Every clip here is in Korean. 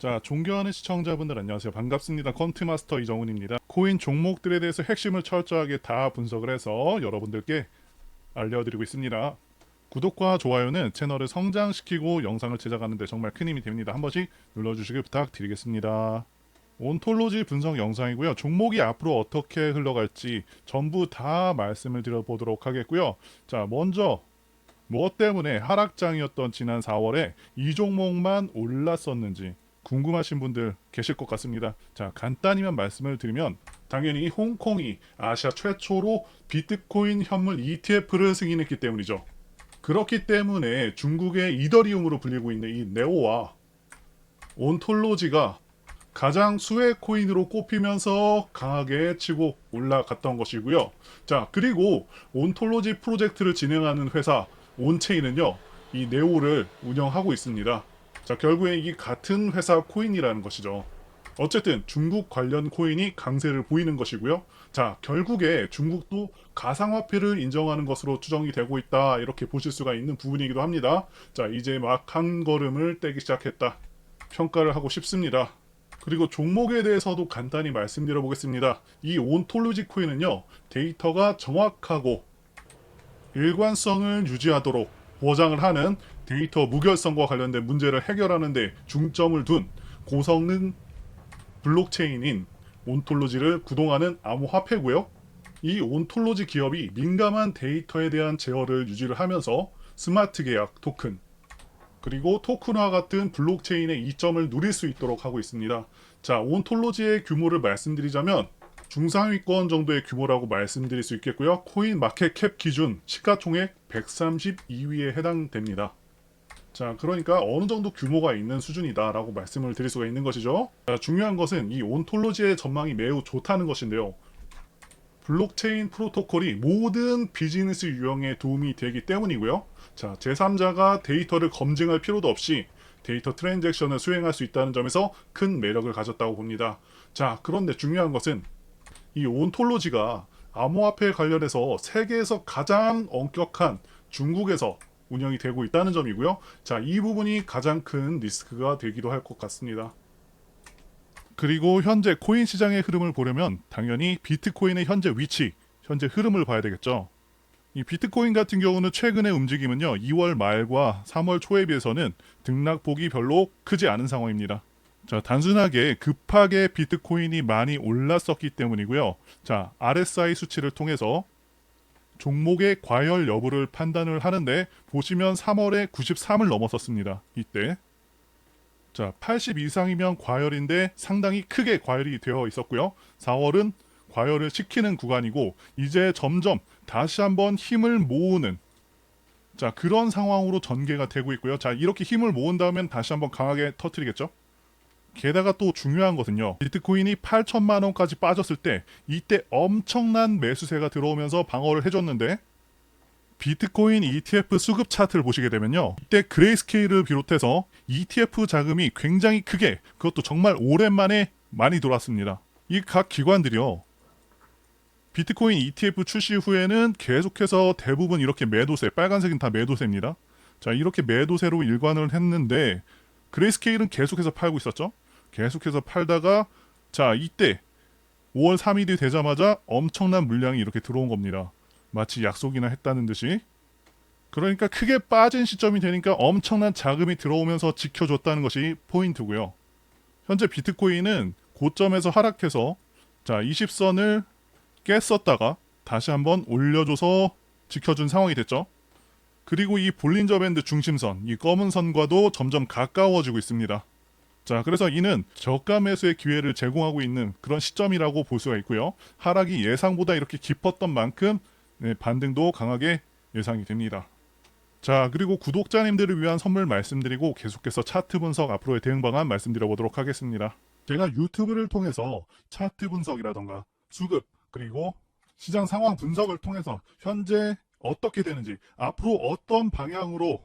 자, 존경하는 시청자분들 안녕하세요. 반갑습니다. 컨트마스터 이정훈입니다. 코인 종목들에 대해서 핵심을 철저하게 다 분석을 해서 여러분들께 알려드리고 있습니다. 구독과 좋아요는 채널을 성장시키고 영상을 제작하는데 정말 큰 힘이 됩니다. 한 번씩 눌러주시길 부탁드리겠습니다. 온톨로지 분석 영상이고요. 종목이 앞으로 어떻게 흘러갈지 전부 다 말씀을 드려보도록 하겠고요. 자, 먼저 뭐 때문에 하락장이었던 지난 4월에 이 종목만 올랐었는지 궁금하신 분들 계실 것 같습니다. 자, 간단히만 말씀을 드리면 당연히 홍콩이 아시아 최초로 비트코인 현물 ETF를 승인했기 때문이죠. 그렇기 때문에 중국의 이더리움으로 불리고 있는 이 네오와 온톨로지가 가장 수혜 코인으로 꼽히면서 강하게 치고 올라갔던 것이고요. 자, 그리고 온톨로지 프로젝트를 진행하는 회사 온체인은요, 이 네오를 운영하고 있습니다. 자, 결국에 이 같은 회사 코인이라는 것이죠. 어쨌든 중국 관련 코인이 강세를 보이는 것이고요. 자, 결국에 중국도 가상화폐를 인정하는 것으로 추정이 되고 있다. 이렇게 보실 수가 있는 부분이기도 합니다. 자, 이제 막 한 걸음을 떼기 시작했다. 평가를 하고 싶습니다. 그리고 종목에 대해서도 간단히 말씀드려 보겠습니다. 이 온톨로지 코인은요, 데이터가 정확하고 일관성을 유지하도록 보장을 하는 데이터 무결성과 관련된 문제를 해결하는 데 중점을 둔 고성능 블록체인인 온톨로지를 구동하는 암호화폐고요. 이 온톨로지 기업이 민감한 데이터에 대한 제어를 유지를 하면서 스마트 계약 토큰 그리고 토큰화 같은 블록체인의 이점을 누릴 수 있도록 하고 있습니다. 자, 온톨로지의 규모를 말씀드리자면 중상위권 정도의 규모라고 말씀드릴 수 있겠고요. 코인 마켓 캡 기준 시가총액 132위에 해당됩니다. 자, 그러니까 어느 정도 규모가 있는 수준이다라고 말씀을 드릴 수가 있는 것이죠. 자, 중요한 것은 이 온톨로지의 전망이 매우 좋다는 것인데요. 블록체인 프로토콜이 모든 비즈니스 유형에 도움이 되기 때문이고요. 자, 제3자가 데이터를 검증할 필요도 없이 데이터 트랜잭션을 수행할 수 있다는 점에서 큰 매력을 가졌다고 봅니다. 자, 그런데 중요한 것은 이 온톨로지가 암호화폐 관련해서 세계에서 가장 엄격한 중국에서 운영이 되고 있다는 점이고요. 자, 이 부분이 가장 큰 리스크가 되기도 할 것 같습니다. 그리고 현재 코인 시장의 흐름을 보려면 당연히 비트코인의 현재 위치, 현재 흐름을 봐야 되겠죠. 이 비트코인 같은 경우는 최근의 움직임은요, 2월 말과 3월 초에 비해서는 등락폭이 별로 크지 않은 상황입니다. 자, 단순하게 급하게 비트코인이 많이 올랐었기 때문이고요. 자, RSI 수치를 통해서 종목의 과열 여부를 판단을 하는데 보시면 3월에 93을 넘었었습니다. 이때. 자, 80 이상이면 과열인데 상당히 크게 과열이 되어 있었고요. 4월은 과열을 시키는 구간이고 이제 점점 다시 한번 힘을 모으는 자, 그런 상황으로 전개가 되고 있고요. 자, 이렇게 힘을 모은 다음엔 다시 한번 강하게 터트리겠죠. 게다가 또 중요한 것은요. 비트코인이 8천만 원까지 빠졌을 때 이때 엄청난 매수세가 들어오면서 방어를 해줬는데 비트코인 ETF 수급 차트를 보시게 되면요. 이때 그레이스케일을 비롯해서 ETF 자금이 굉장히 크게 그것도 정말 오랜만에 많이 돌았습니다. 이 각 기관들이요. 비트코인 ETF 출시 후에는 계속해서 대부분 이렇게 매도세, 빨간색은 다 매도세입니다. 자, 이렇게 매도세로 일관을 했는데 그레이스케일은 계속해서 팔고 있었죠. 계속해서 팔다가 자 이때 5월 3일이 되자마자 엄청난 물량이 이렇게 들어온 겁니다. 마치 약속이나 했다는 듯이. 그러니까 크게 빠진 시점이 되니까 엄청난 자금이 들어오면서 지켜줬다는 것이 포인트고요. 현재 비트코인은 고점에서 하락해서 자 20선을 깼었다가 다시 한번 올려줘서 지켜준 상황이 됐죠. 그리고 이 볼린저 밴드 중심선, 이 검은 선과도 점점 가까워지고 있습니다. 자, 그래서 이는 저가 매수의 기회를 제공하고 있는 그런 시점이라고 볼 수가 있고요. 하락이 예상보다 이렇게 깊었던 만큼 네, 반등도 강하게 예상이 됩니다. 자, 그리고 구독자님들을 위한 선물 말씀드리고 계속해서 차트 분석 앞으로의 대응 방안 말씀드려 보도록 하겠습니다. 제가 유튜브를 통해서 차트 분석이라던가 수급 그리고 시장 상황 분석을 통해서 현재 어떻게 되는지 앞으로 어떤 방향으로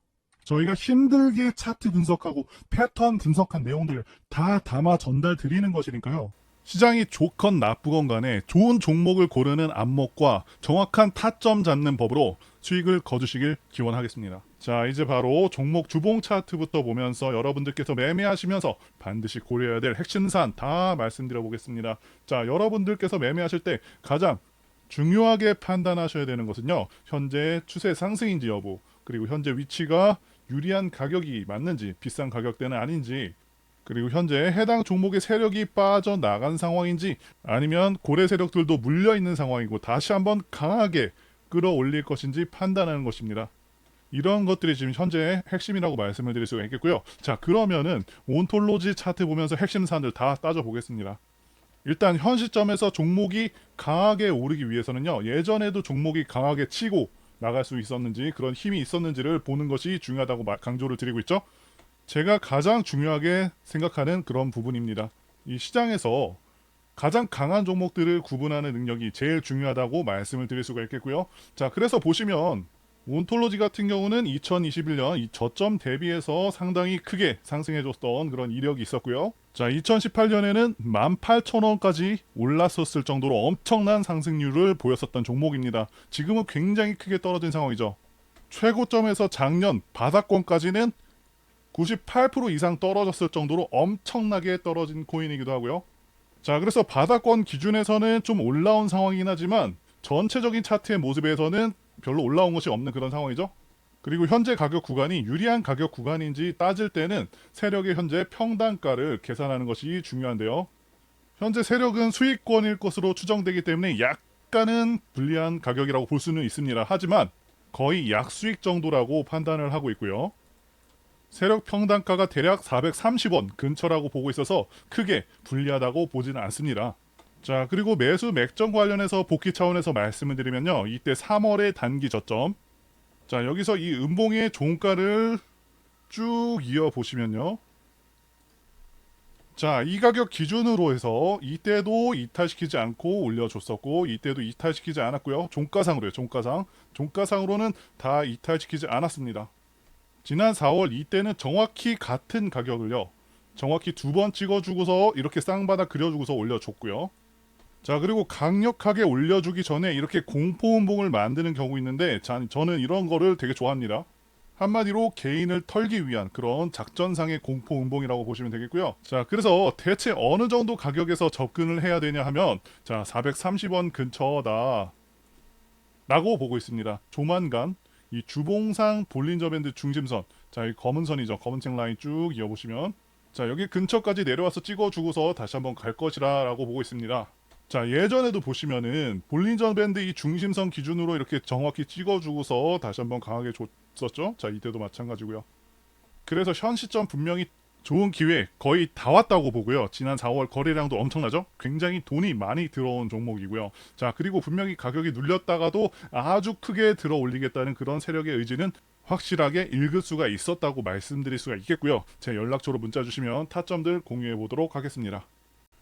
저희가 힘들게 차트 분석하고 패턴 분석한 내용들을 다 담아 전달 드리는 것이니까요. 시장이 좋건 나쁘건 간에 좋은 종목을 고르는 안목과 정확한 타점 잡는 법으로 수익을 거두시길 기원하겠습니다. 자, 이제 바로 종목 주봉 차트부터 보면서 여러분들께서 매매하시면서 반드시 고려해야 될 핵심산 다 말씀드려 보겠습니다. 자, 여러분들께서 매매하실 때 가장 중요하게 판단하셔야 되는 것은요. 현재 추세 상승인지 여부, 그리고 현재 위치가 유리한 가격이 맞는지, 비싼 가격대는 아닌지, 그리고 현재 해당 종목의 세력이 빠져나간 상황인지, 아니면 고래 세력들도 물려 있는 상황이고 다시 한번 강하게 끌어올릴 것인지 판단하는 것입니다. 이런 것들이 지금 현재 핵심이라고 말씀을 드릴 수가 있겠고요. 자, 그러면은 온톨로지 차트 보면서 핵심 사안들 다 따져 보겠습니다. 일단 현 시점에서 종목이 강하게 오르기 위해서는요. 예전에도 종목이 강하게 치고 나갈 수 있었는지 그런 힘이 있었는지를 보는 것이 중요하다고 마- 강조를 드리고 있죠. 제가 가장 중요하게 생각하는 그런 부분입니다. 이 시장에서 가장 강한 종목들을 구분하는 능력이 제일 중요하다고 말씀을 드릴 수가 있겠고요. 자, 그래서 보시면 온톨로지 같은 경우는 2021년 이 저점 대비해서 상당히 크게 상승해줬던 그런 이력이 있었고요. 자, 2018년에는 18,000원까지 올랐었을 정도로 엄청난 상승률을 보였었던 종목입니다. 지금은 굉장히 크게 떨어진 상황이죠. 최고점에서 작년 바닥권까지는 98% 이상 떨어졌을 정도로 엄청나게 떨어진 코인이기도 하고요. 자, 그래서 바닥권 기준에서는 좀 올라온 상황이긴 하지만 전체적인 차트의 모습에서는 별로 올라온 것이 없는 그런 상황이죠. 그리고 현재 가격 구간이 유리한 가격 구간인지 따질 때는 세력의 현재 평단가를 계산하는 것이 중요한데요. 현재 세력은 수익권일 것으로 추정되기 때문에 약간은 불리한 가격이라고 볼 수는 있습니다. 하지만 거의 약수익 정도라고 판단을 하고 있고요. 세력 평단가가 대략 430원 근처라고 보고 있어서 크게 불리하다고 보지는 않습니다. 자, 그리고 매수 맥점 관련해서 복귀 차원에서 말씀을 드리면요. 이때 3월의 단기 저점. 자, 여기서 이 음봉의 종가를 쭉 이어 보시면요. 자, 이 가격 기준으로 해서 이때도 이탈시키지 않고 올려줬었고 이때도 이탈시키지 않았고요. 종가상으로요. 종가상. 종가상으로는 다 이탈시키지 않았습니다. 지난 4월 이때는 정확히 같은 가격을요. 정확히 두 번 찍어주고서 이렇게 쌍바닥 그려주고서 올려줬고요. 자 그리고 강력하게 올려주기 전에 이렇게 공포 음봉을 만드는 경우 있는데 자, 저는 이런 거를 되게 좋아합니다. 한마디로 개인을 털기 위한 그런 작전상의 공포 음봉이라고 보시면 되겠고요. 자, 그래서 대체 어느 정도 가격에서 접근을 해야 되냐 하면 자, 430원 근처다. 라고 보고 있습니다. 조만간 이 주봉상 볼린저 밴드 중심선 자, 이 검은 선이죠. 검은색 라인 쭉 이어 보시면 자, 여기 근처까지 내려와서 찍어 주고서 다시 한번 갈 것이라라고 보고 있습니다. 자 예전에도 보시면은 볼린저 밴드 이 중심선 기준으로 이렇게 정확히 찍어주고서 다시 한번 강하게 줬었죠. 자 이때도 마찬가지고요. 그래서 현 시점 분명히 좋은 기회 거의 다 왔다고 보고요. 지난 4월 거래량도 엄청나죠? 굉장히 돈이 많이 들어온 종목이고요. 자 그리고 분명히 가격이 눌렸다가도 아주 크게 들어 올리겠다는 그런 세력의 의지는 확실하게 읽을 수가 있었다고 말씀드릴 수가 있겠고요. 제 연락처로 문자 주시면 타점들 공유해 보도록 하겠습니다.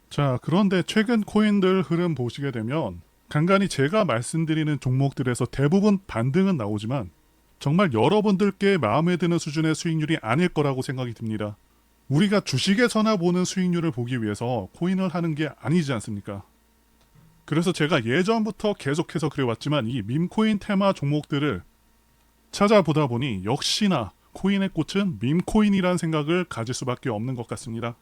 자, 그런데 최근 코인들 흐름 보시게 되면 간간히 제가 말씀드리는 종목들에서 대부분 반등은 나오지만 정말 여러분들께 마음에 드는 수준의 수익률이 아닐 거라고 생각이 듭니다. 우리가 주식에서나 보는 수익률을 보기 위해서 코인을 하는 게 아니지 않습니까? 그래서 제가 예전부터 계속해서 그래왔지만 이 밈코인 테마 종목들을 찾아보다 보니 역시나 코인의 꽃은 밈코인이라는 생각을 가질 수밖에 없는 것 같습니다.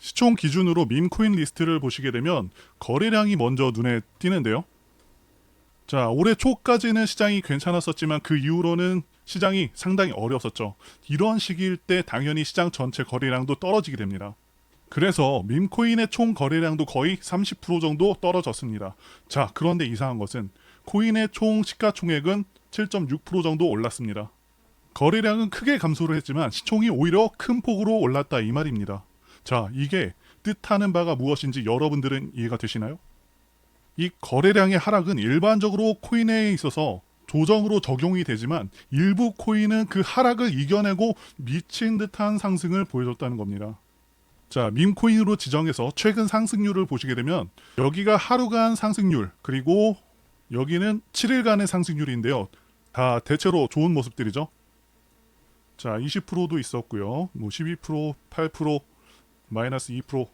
시총 기준으로 밈코인 리스트를 보시게 되면 거래량이 먼저 눈에 띄는데요. 자, 올해 초까지는 시장이 괜찮았었지만 그 이후로는 시장이 상당히 어려웠었죠. 이런 시기일 때 당연히 시장 전체 거래량도 떨어지게 됩니다. 그래서 밈코인의 총 거래량도 거의 30% 정도 떨어졌습니다. 자, 그런데 이상한 것은 코인의 총 시가총액은 7.6% 정도 올랐습니다. 거래량은 크게 감소를 했지만 시총이 오히려 큰 폭으로 올랐다 이 말입니다. 자, 이게 뜻하는 바가 무엇인지 여러분들은 이해가 되시나요? 이 거래량의 하락은 일반적으로 코인에 있어서 조정으로 적용이 되지만 일부 코인은 그 하락을 이겨내고 미친 듯한 상승을 보여줬다는 겁니다. 자, 밈코인으로 지정해서 최근 상승률을 보시게 되면 여기가 하루간 상승률 그리고 여기는 7일간의 상승률인데요. 다 대체로 좋은 모습들이죠. 자, 20%도 있었고요. 뭐 12%, 8%, 마이너스 2%,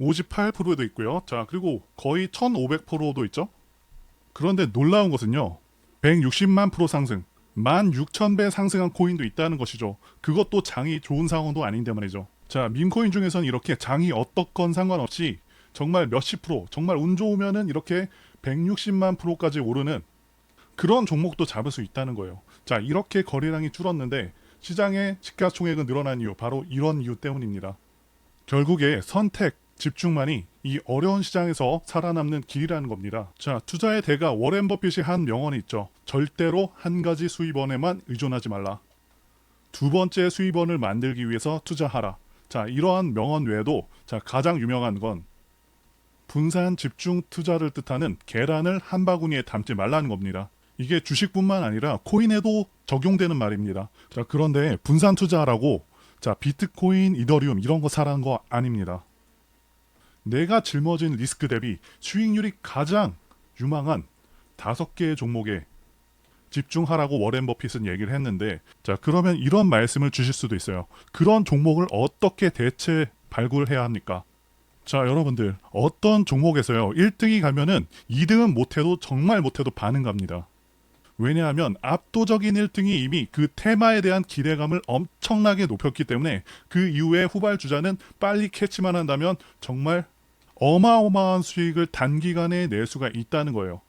58%도 있고요. 자, 그리고 거의 1500%도 있죠. 그런데 놀라운 것은요. 160만 프로 상승, 16,000배 상승한 코인도 있다는 것이죠. 그것도 장이 좋은 상황도 아닌데 말이죠. 자, 밈코인 중에서는 이렇게 장이 어떻건 상관없이 정말 몇십 프로, 정말 운 좋으면은 이렇게 160만 프로까지 오르는 그런 종목도 잡을 수 있다는 거예요. 자, 이렇게 거래량이 줄었는데 시장의 시가총액은 늘어난 이유 바로 이런 이유 때문입니다. 결국에 선택, 집중만이 이 어려운 시장에서 살아남는 길이라는 겁니다. 자, 투자의 대가 워렌 버핏이 한 명언이 있죠. 절대로 한 가지 수입원에만 의존하지 말라. 두 번째 수입원을 만들기 위해서 투자하라. 자, 이러한 명언 외에도 자, 가장 유명한 건 분산 집중 투자를 뜻하는 계란을 한 바구니에 담지 말라는 겁니다. 이게 주식뿐만 아니라 코인에도 적용되는 말입니다. 자, 그런데 분산 투자라고 자, 비트코인, 이더리움 이런 거 사라는 거 아닙니다. 내가 짊어진 리스크 대비 수익률이 가장 유망한 다섯 개의 종목에 집중하라고 워렌 버핏은 얘기를 했는데 자 그러면 이런 말씀을 주실 수도 있어요. 그런 종목을 어떻게 대체 발굴해야 합니까? 자 여러분들 어떤 종목에서요 1등이 가면은 2등은 못해도 정말 못해도 반응 갑니다. 왜냐하면 압도적인 1등이 이미 그 테마에 대한 기대감을 엄청나게 높였기 때문에 그 이후에 후발주자는 빨리 캐치만 한다면 정말 어마어마한 수익을 단기간에 낼 수가 있다는 거예요.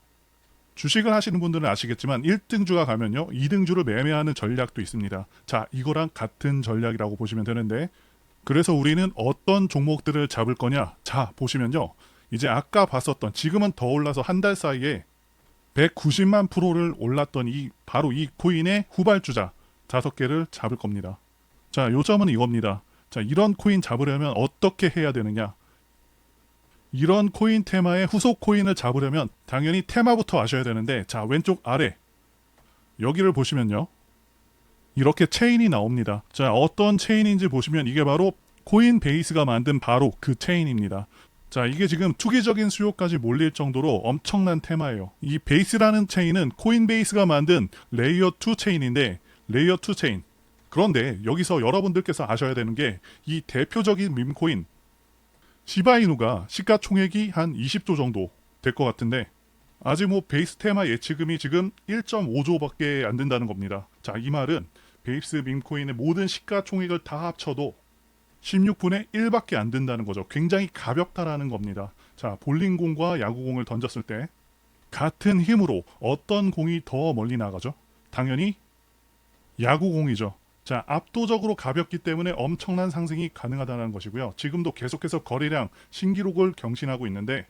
주식을 하시는 분들은 아시겠지만 1등주가 가면요 2등주를 매매하는 전략도 있습니다. 자 이거랑 같은 전략이라고 보시면 되는데 그래서 우리는 어떤 종목들을 잡을 거냐 자 보시면요 이제 아까 봤었던 지금은 더 올라서 한 달 사이에 190만 프로를 올랐던 이 바로 이 코인의 후발주자 다섯 개를 잡을 겁니다. 자, 요점은 이겁니다. 자, 이런 코인 잡으려면 어떻게 해야 되느냐? 이런 코인 테마의 후속 코인을 잡으려면 당연히 테마부터 아셔야 되는데 자, 왼쪽 아래 여기를 보시면요. 이렇게 체인이 나옵니다. 자, 어떤 체인인지 보시면 이게 바로 코인 베이스가 만든 바로 그 체인입니다. 자, 이게 지금 투기적인 수요까지 몰릴 정도로 엄청난 테마예요. 이 베이스라는 체인은 코인베이스가 만든 레이어 2 체인인데 레이어 2 체인. 그런데 여기서 여러분들께서 아셔야 되는 게 이 대표적인 밈코인 시바이누가 시가총액이 한 20조 정도 될 것 같은데 아직 뭐 베이스 테마 예치금이 지금 1.5조밖에 안 된다는 겁니다. 자, 이 말은 베이스 밈코인의 모든 시가총액을 다 합쳐도 16분의 1밖에 안 된다는 거죠. 굉장히 가볍다라는 겁니다. 자, 볼링공과 야구공을 던졌을 때 같은 힘으로 어떤 공이 더 멀리 나가죠? 당연히 야구공이죠. 자, 압도적으로 가볍기 때문에 엄청난 상승이 가능하다는 것이고요. 지금도 계속해서 거래량 신기록을 경신하고 있는데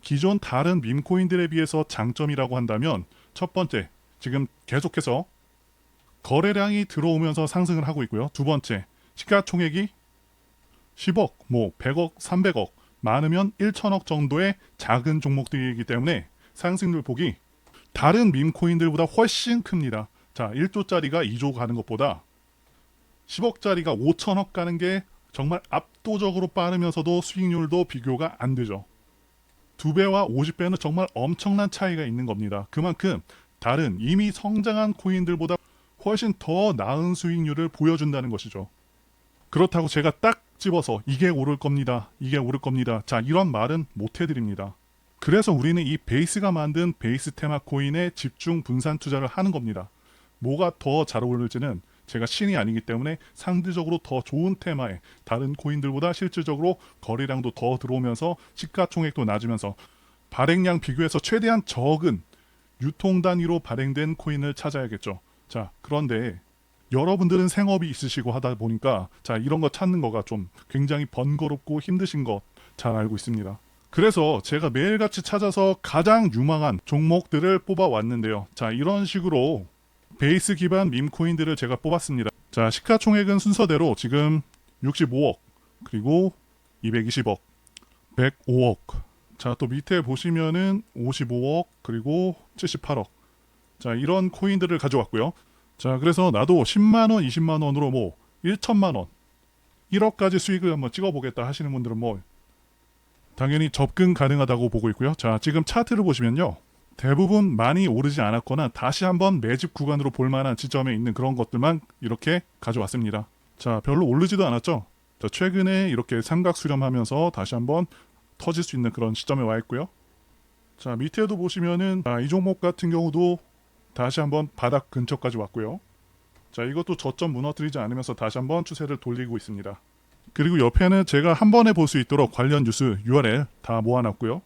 기존 다른 밈코인들에 비해서 장점이라고 한다면 첫 번째, 지금 계속해서 거래량이 들어오면서 상승을 하고 있고요. 두 번째, 시가총액이 10억, 뭐 100억, 300억, 많으면 1천억 정도의 작은 종목들이기 때문에 상승률 폭이 다른 밈코인들보다 훨씬 큽니다. 자, 1조짜리가 2조 가는 것보다 10억짜리가 5천억 가는 게 정말 압도적으로 빠르면서도 수익률도 비교가 안 되죠. 두 배와 50배는 정말 엄청난 차이가 있는 겁니다. 그만큼 다른 이미 성장한 코인들보다 훨씬 더 나은 수익률을 보여준다는 것이죠. 그렇다고 제가 딱 집어서 이게 오를 겁니다. 이게 오를 겁니다. 자, 이런 말은 못 해드립니다. 그래서 우리는 이 베이스가 만든 베이스 테마 코인에 집중 분산 투자를 하는 겁니다. 뭐가 더 잘 어울릴지는 제가 신이 아니기 때문에 상대적으로 더 좋은 테마에 다른 코인들보다 실질적으로 거래량도 더 들어오면서 시가총액도 낮으면서 발행량 비교해서 최대한 적은 유통 단위로 발행된 코인을 찾아야겠죠. 자, 그런데 여러분들은 생업이 있으시고 하다 보니까 자, 이런 거 찾는 거가 좀 굉장히 번거롭고 힘드신 거잘 알고 있습니다. 그래서 제가 매일같이 찾아서 가장 유망한 종목들을 뽑아 왔는데요. 자, 이런 식으로 베이스 기반 밈코인들을 제가 뽑았습니다. 자, 시가총액은 순서대로 지금 65억, 그리고 220억, 105억. 자, 또 밑에 보시면은 55억, 그리고 78억. 자, 이런 코인들을 가져왔고요. 자, 그래서 나도 10만 원, 20만 원으로 뭐 1천만 원, 1억까지 수익을 한번 찍어보겠다 하시는 분들은 뭐 당연히 접근 가능하다고 보고 있고요. 자, 지금 차트를 보시면요. 대부분 많이 오르지 않았거나 다시 한번 매집 구간으로 볼 만한 지점에 있는 그런 것들만 이렇게 가져왔습니다. 자, 별로 오르지도 않았죠. 자, 최근에 이렇게 삼각 수렴하면서 다시 한번 터질 수 있는 그런 시점에 와 있고요. 자, 밑에도 보시면은 아, 이 종목 같은 경우도 다시 한번 바닥 근처까지 왔고요. 자, 이것도 저점 무너뜨리지 않으면서 다시 한번 추세를 돌리고 있습니다. 그리고 옆에는 제가 한 번에 볼 수 있도록 관련 뉴스 URL 다 모아놨고요.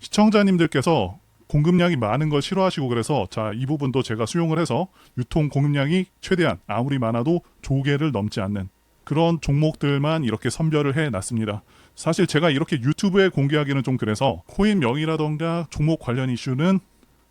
시청자님들께서 공급량이 많은 걸 싫어하시고 그래서 자 이 부분도 제가 수용을 해서 유통 공급량이 최대한 아무리 많아도 조개를 넘지 않는 그런 종목들만 이렇게 선별을 해 놨습니다. 사실 제가 이렇게 유튜브에 공개하기는 좀 그래서 코인 명이라던가 종목 관련 이슈는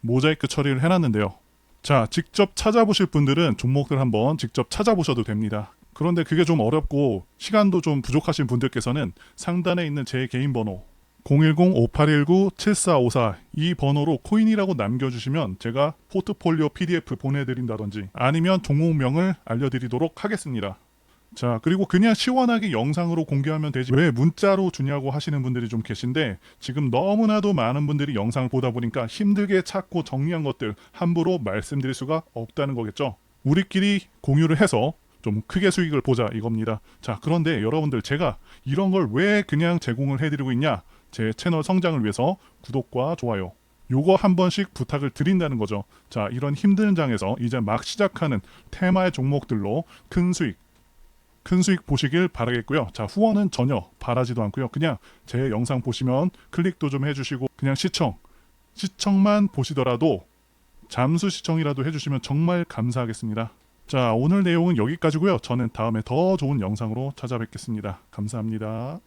모자이크 처리를 해놨는데요. 자, 직접 찾아보실 분들은 종목들 한번 직접 찾아보셔도 됩니다. 그런데 그게 좀 어렵고 시간도 좀 부족하신 분들께서는 상단에 있는 제 개인 번호 010-5819-7454 이 번호로 코인이라고 남겨주시면 제가 포트폴리오 PDF 보내드린다든지 아니면 종목명을 알려드리도록 하겠습니다. 자, 그리고 그냥 시원하게 영상으로 공개하면 되지 왜 문자로 주냐고 하시는 분들이 좀 계신데 지금 너무나도 많은 분들이 영상을 보다 보니까 힘들게 찾고 정리한 것들 함부로 말씀드릴 수가 없다는 거겠죠. 우리끼리 공유를 해서 좀 크게 수익을 보자 이겁니다. 자, 그런데 여러분들 제가 이런 걸 왜 그냥 제공을 해드리고 있냐? 제 채널 성장을 위해서 구독과 좋아요 요거 한 번씩 부탁을 드린다는 거죠. 자, 이런 힘든 장에서 이제 막 시작하는 테마의 종목들로 큰 수익 큰 수익 보시길 바라겠고요. 자, 후원은 전혀 바라지도 않고요. 그냥 제 영상 보시면 클릭도 좀 해주시고 그냥 시청 시청만 보시더라도 잠수 시청이라도 해주시면 정말 감사하겠습니다. 자, 오늘 내용은 여기까지고요. 저는 다음에 더 좋은 영상으로 찾아뵙겠습니다. 감사합니다.